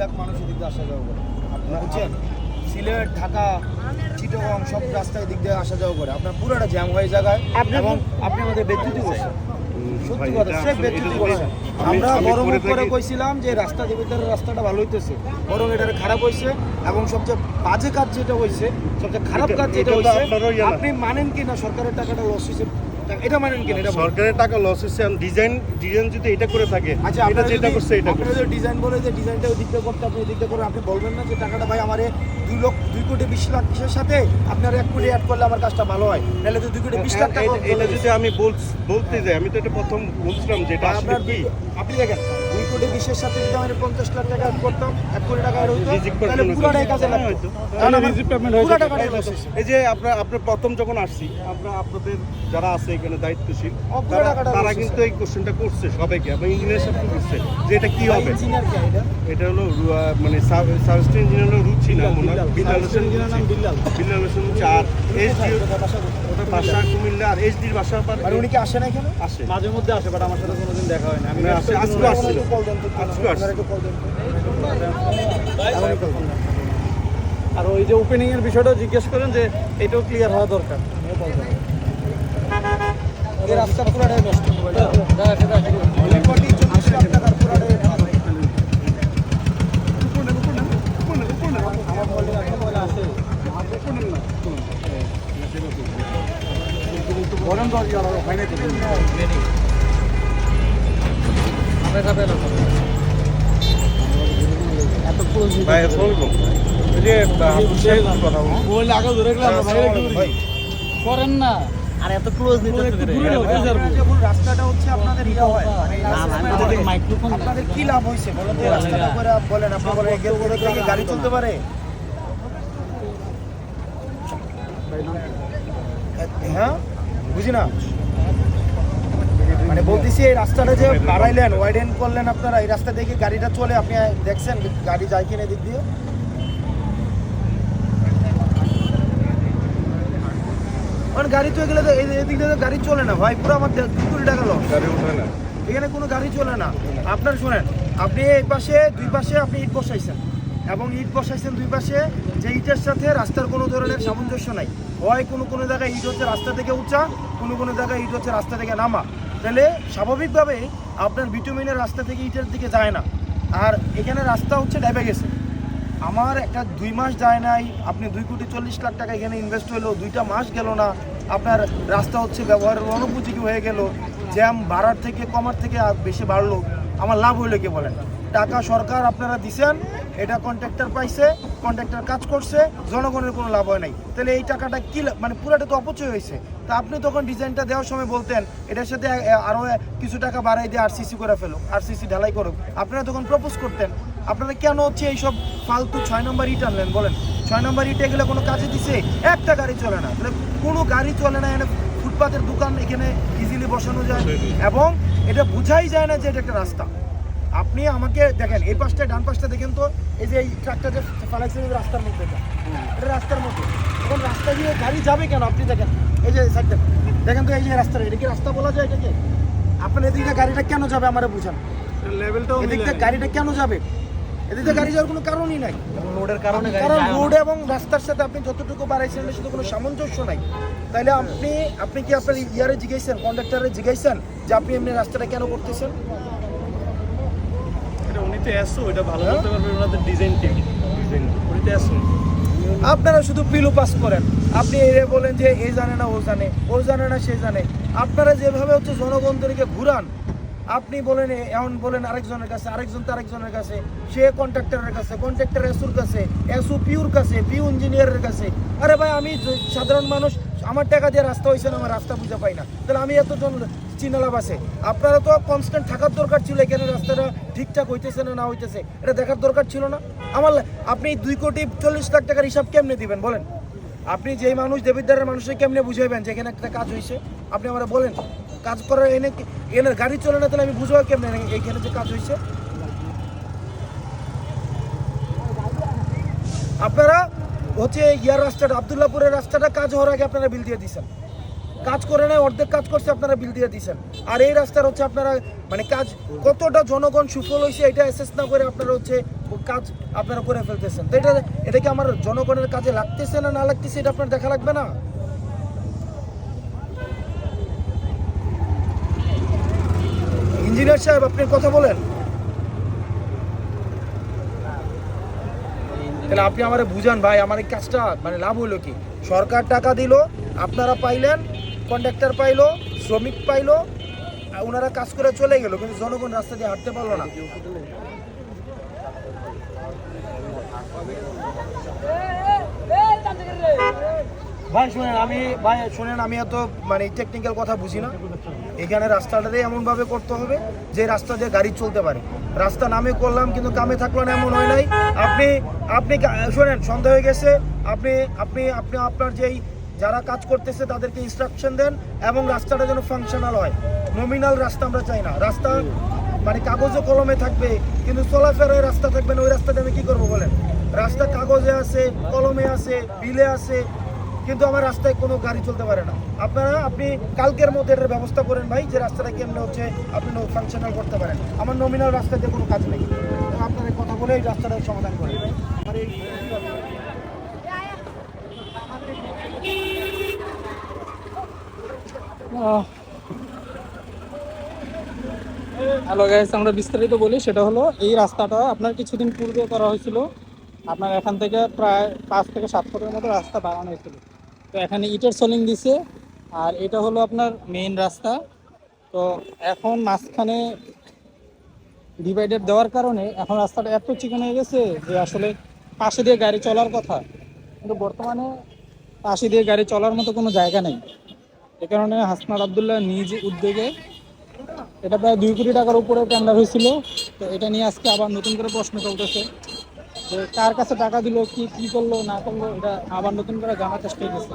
লাখ মানুষ এদিক দিয়ে আসা যাওয়া করে। আপনারা বুঝছেন? সিলেট ঢাকা চিটগং সব রাস্তায় এদিক দিয়ে আসা যাওয়া করে। আপনার পুরোটা জ্যাম হয়ে জায়গায় এবং আপনি আমাদের বিদ্যুৎই করছেন সত্যি কথা সে বিদ্যুৎই করছেন আমরা বড় মুখ করে কইছিলাম যে রাস্তা দেবিদ্দারের রাস্তাটা ভালো হইতেছে। বরং এটা খারাপ হয়েছে এবং সবচেয়ে বাজে কাজ যেটা হয়েছে সবচেয়ে খারাপ কাজ যেটা হয়েছে। আপনি মানেন কি না সরকারের টাকাটা লস হয়েছে এটা মানেন কেন? এটা। সরকারের টাকা লস হচ্ছে ডিজাইন ডিজাইন যদি এটা করে থাকে আচ্ছা এটা যেটা করছে এটা আপনারা যদি ডিজাইন বলে যে ডিজাইনটা ওই দিকটা করতে আপনি ওই দিকটা করে আপনি বলবেন না যে টাকাটা ভাই আমার দুই লক্ষ দুই কোটি বিশ লাখ কিসের সাথে আপনার এক কোটি অ্যাড করলে আমার কাজটা ভালো হয়? নাহলে তো দুই কোটি বিশ লাখ টাকা এটা- যদি আমি বল- বলতে যাই আমি তো এটা প্রথম বলছিলাম যে এটা আসলে কি। আপনি দেখেন। কোটি বিশের সাথে যদি আমি পঞ্চাশ লাখ টাকা করতাম এক কোটি টাকা তাহলে পুরোটাই কাজে লাগতো। এই যে আপনার আপনার প্রথম যখন আসছি আমরা আপনাদের যারা আছে এখানে দায়িত্বশীল তারা- কিন্তু এই কোশ্চেনটা করছে সবাইকে। এবং ইঞ্জিনিয়ার সাথে করছে যে এটা কি হবে। এটা? হলো মানে সাবস্টেন ইঞ্জিনিয়ার হলো রুচি না মনে হয়। হোসেন বিল্লাল। বিল্লাল হোসেন চার ওদের বাসা কুমিল্লা আর এইচডির বাসা আবার মানে উনি কি আসে না এখানে আসে মাঝে মধ্যে আসে বাট আমার সাথে কোনোদিন দেখা হয় না আমি আসে, আজকে আসছিল। আজকে। আর ওই যে ওপেনিং এর বিষয়টাও জিজ্ঞেস করেন যে এটাও ক্লিয়ার হওয়া দরকার রাস্তা পুরাটাই নষ্ট ভাই, করেন না। আর এত ক্লোজ নিতে রাস্তাটা হচ্ছে আপনাদের ইয়ে হয়। মানে মাইক্রোফোন আপনাদের কি লাভ হয়েছে বলেন তো? রাস্তাটা করে বলেন আপনি বলেন এগিয়ে করে করে কি গাড়ি চলতে পারে? হ্যাঁ? বুঝি না? মানে বলতেছি এই রাস্তাটা যে বাড়াইলেন ওয়াইডেন করলেন আপনারা এই রাস্তা দেখে গাড়িটা চলে আপনি দেখছেন গাড়ি যায় কিনা এদিক দিয়ে? মানে গাড়ি তো এগুলো তো এই- এদিক দিয়ে তো গাড়ি চলে না ভাই পুরো আমার কোটি টাকা লস গাড়ি উঠে না। এখানে কোনো গাড়ি চলে না। আপনার শোনেন আপনি এই পাশে দুই পাশে আপনি ইট বসাইছেন। এবং ইট বসাইছেন দুই পাশে, যে ইটের সাথে রাস্তার কোনো ধরনের সামঞ্জস্য নাই। হয় কোনো কোনো জায়গায় ইট হচ্ছে রাস্তা থেকে উঁচা, কোনো কোনো জায়গায় ইট হচ্ছে রাস্তা থেকে নামা। তাহলে স্বাভাবিকভাবে আপনার ভিটামিনের রাস্তা থেকে ইটের দিকে যায় না। আর এখানে রাস্তা হচ্ছে ডেবে গেছে। আমার একটা দুই মাস যায় নাই, আপনি দুই কোটি চল্লিশ লাখ টাকা এখানে ইনভেস্ট হলো দুইটা মাস গেল না। আপনার রাস্তা হচ্ছে ব্যবহারের অনুপযোগী হয়ে গেল, জ্যাম বাড়ার থেকে, কমার থেকে বেশি বাড়লো। আমার লাভ হইল কি বলেন? টাকা সরকার আপনারা দিছেন এটা কন্ট্রাক্টর পাইছে কন্ট্রাক্টর কাজ করছে জনগণের কোনো লাভ হয় নাই। তাহলে এই টাকাটা কি মানে পুরাটা তো অপচয় হয়েছে। তা আপনি তখন ডিজাইনটা দেওয়ার সময় বলতেন এটার সাথে আ- আরও কিছু টাকা বাড়াই দিয়ে আরসিসি করে ফেলো আরসিসি ঢালাই করুক। আপনারা তখন প্রপোজ করতেন আপনারা কেন হচ্ছে এইসব ফালতু ছয় নম্বর ইট আনলেন বলেন? ছয় নম্বর ইটে গেলে কোনো কাজে দিছে? একটা গাড়ি চলে না। তাহলে কোনো গাড়ি চলে না এখানে ফুটপাতের দোকান এখানে ইজিলি বসানো যায়। এবং এটা বোঝাই যায় না যে এটা একটা রাস্তা। আপনি আমাকে দেখেন এই পাশটা ডান পাশটা দেখেন তো এই যে এই ট্রাকটা যে ফালাইছেন রাস্তার মধ্যে এটা। রাস্তার মধ্যে। এখন রাস্তা দিয়ে গাড়ি যাবে কেন? আপনি দেখেন এই যে সাইড দেখেন। তো এই যে রাস্তাটা এটা কি রাস্তা বলা যায় এটাকে? আপনার এদিকে গাড়িটা কেন যাবে আমার বুঝান। লেভেলটাও এদিক গাড়িটা কেন যাবে? এদিক গাড়ি যাওয়ার কোনো কারণই নাই। রোডের কারণে কারণ রোড এবং রাস্তার সাথে আপনি যতটুকু বাড়াইছেন এর সাথে কোনো সামঞ্জস্য নাই। তাইলে আপনি আপনি কি আপনার ইয়ারে জিজ্ঞাসেন কন্ডাক্টরে জিজ্ঞাসেন যে আপনি এমনি রাস্তাটা কেন করতেছেন? তো এসো এটা ভালো করতে পারবে ওনাদের ডিজাইন টিম এসো আপনারা শুধু পিলু পাস করেন। আপনি এরে বলেন যে এ জানে না ও জানে ও জানে না সে জানে। আপনারা যেভাবে হচ্ছে জনগণদেরকে ঘুরান আপনি বলেন এমন বলেন আরেকজনের কাছে আরেকজন তো আরেকজনের কাছে সে কন্ট্রাক্টরের কাছে কন্ট্রাক্টর এসুর কাছে এসু পিউর কাছে পিউ ইঞ্জিনিয়ারের কাছে। আরে ভাই আমি সাধারণ মানুষ আমার টাকা দিয়ে রাস্তা হয়েছে না আমার রাস্তা বুঝে পাই না। তাহলে আমি এত চিনালাভ আছে আপনারা তো কনস্ট্যান্ট থাকার দরকার ছিল, এখানে রাস্তাটা ঠিকঠাক হইতেছে না না হইতেছে। এটা দেখার দরকার ছিল না। আমার আপনি দুই কোটি চল্লিশ লাখ টাকার হিসাব কেমনে দিবেন, বলেন? আপনি যেই মানুষ, দেবিদ্বারের মানুষকে কেমনে বুঝাইবেন যে এখানে একটা কাজ হয়েছে আপনি আমরা বলেন, কাজ করার এনে এনে গাড়ি চলে না, তাহলে আমি বুঝব কেমনে এইখানে যে কাজ হয়েছে আপনারা হচ্ছে ইয়ার রাস্তাটা, আবদুল্লাপুরের রাস্তাটা কাজ হওয়ার আগে আপনারা বিল দিয়ে দিয়েছেন। কাজ করে নেয় অর্ধেক কাজ করছে, আপনারা বিল দিয়ে দিয়েছেন। আর এই রাস্তার হচ্ছে আপনারা মানে কাজ, কতটা জনগণ সুফল হয়েছে, এটা অ্যাসেস না করে আপনারা হচ্ছে কাজ আপনারা করে ফেলতেছেন। তো এটা এটা কি আমার জনগণের কাজে লাগতেছে না না লাগতেছে, এটা আপনার দেখা লাগবে না? ইঞ্জিনিয়ার সাহেব, আপনি কথা বলেন। তাহলে আপনি আমারে বুঝান ভাই, আমার এই কাজটা মানে লাভ হলো কি? সরকার টাকা দিল, আপনারা পাইলেন কন্ট্রাক্টর পাইলো, শ্রমিক পাইলো ওনারা কাজ করে চলে গেল, কিন্তু জনগণ রাস্তা দিয়ে হাঁটতে পারল না। ভাই, শুনেন, আমি, ভাই, শুনেন, আমি এত মানে টেকনিক্যাল কথা বুঝি না। এখানে রাস্তাটাতে এমনভাবে করতে হবে, যে রাস্তা দিয়ে গাড়ি চলতে পারে। রাস্তা নামে করলাম, কিন্তু কামে থাকল না, এমন হয় নাই। আপনি আপনি শোনেন, সন্দেহ হয়ে গেছে। আপনি আপনি আপনি আপনার যেই যারা কাজ করতেছে তাদেরকে ইনস্ট্রাকশন দেন এবং রাস্তাটা যেন ফাংশনাল হয়। নমিনাল রাস্তা আমরা চাই না। রাস্তা মানে কাগজে কলমে থাকবে, কিন্তু চলাফেরায় রাস্তা থাকবে না। ওই রাস্তাটা আমি কি করব বলেন? রাস্তা কাগজে আছে, কলমে আছে, বিলে আছে, কিন্তু আমার রাস্তায় কোনো গাড়ি চলতে পারে না। আপনারা, আপনি কালকের মধ্যে এটার ব্যবস্থা করেন ভাই, যে রাস্তাটা কেমনে হচ্ছে, আপনি ফাংশনাল করতে পারেন। আমার নমিনাল রাস্তাতে কোনো কাজ নেই। তো আপনারা কথা বলে এই রাস্তাটার সমাধান করেন। হ্যালো গাইস আমরা বিস্তারিত বলি, সেটা হলো এই রাস্তাটা আপনার কিছুদিন পূর্বে করা হয়েছিল। আপনার এখান থেকে প্রায় পাঁচ থেকে সাত ফুটের মতো রাস্তা বানানো হয়েছিল। তো এখানে ইটের সোলিং দিছে, আর এটা হলো আপনার মেইন রাস্তা। তো এখন মাঝখানে ডিভাইডার দেওয়ার কারণে এখন রাস্তাটা এত চিকন হয়ে গেছে যে আসলে পাশে দিয়ে গাড়ি চলার কথা। কিন্তু বর্তমানে পাশে দিয়ে গাড়ি চলার মতো কোনো জায়গা নেই। এ কারণে হাসনাত আবদুল্লাহ নিজ উদ্যোগে এটা প্রায় দুই কোটি টাকার উপরে টেন্ডার হয়েছিল। তো এটা নিয়ে আজকে আবার নতুন করে প্রশ্ন চলতেছে যে কার কাছে টাকা দিল, কি কি করল, না করল, এটা আবার নতুন করে জানার চেষ্টা করতেছে।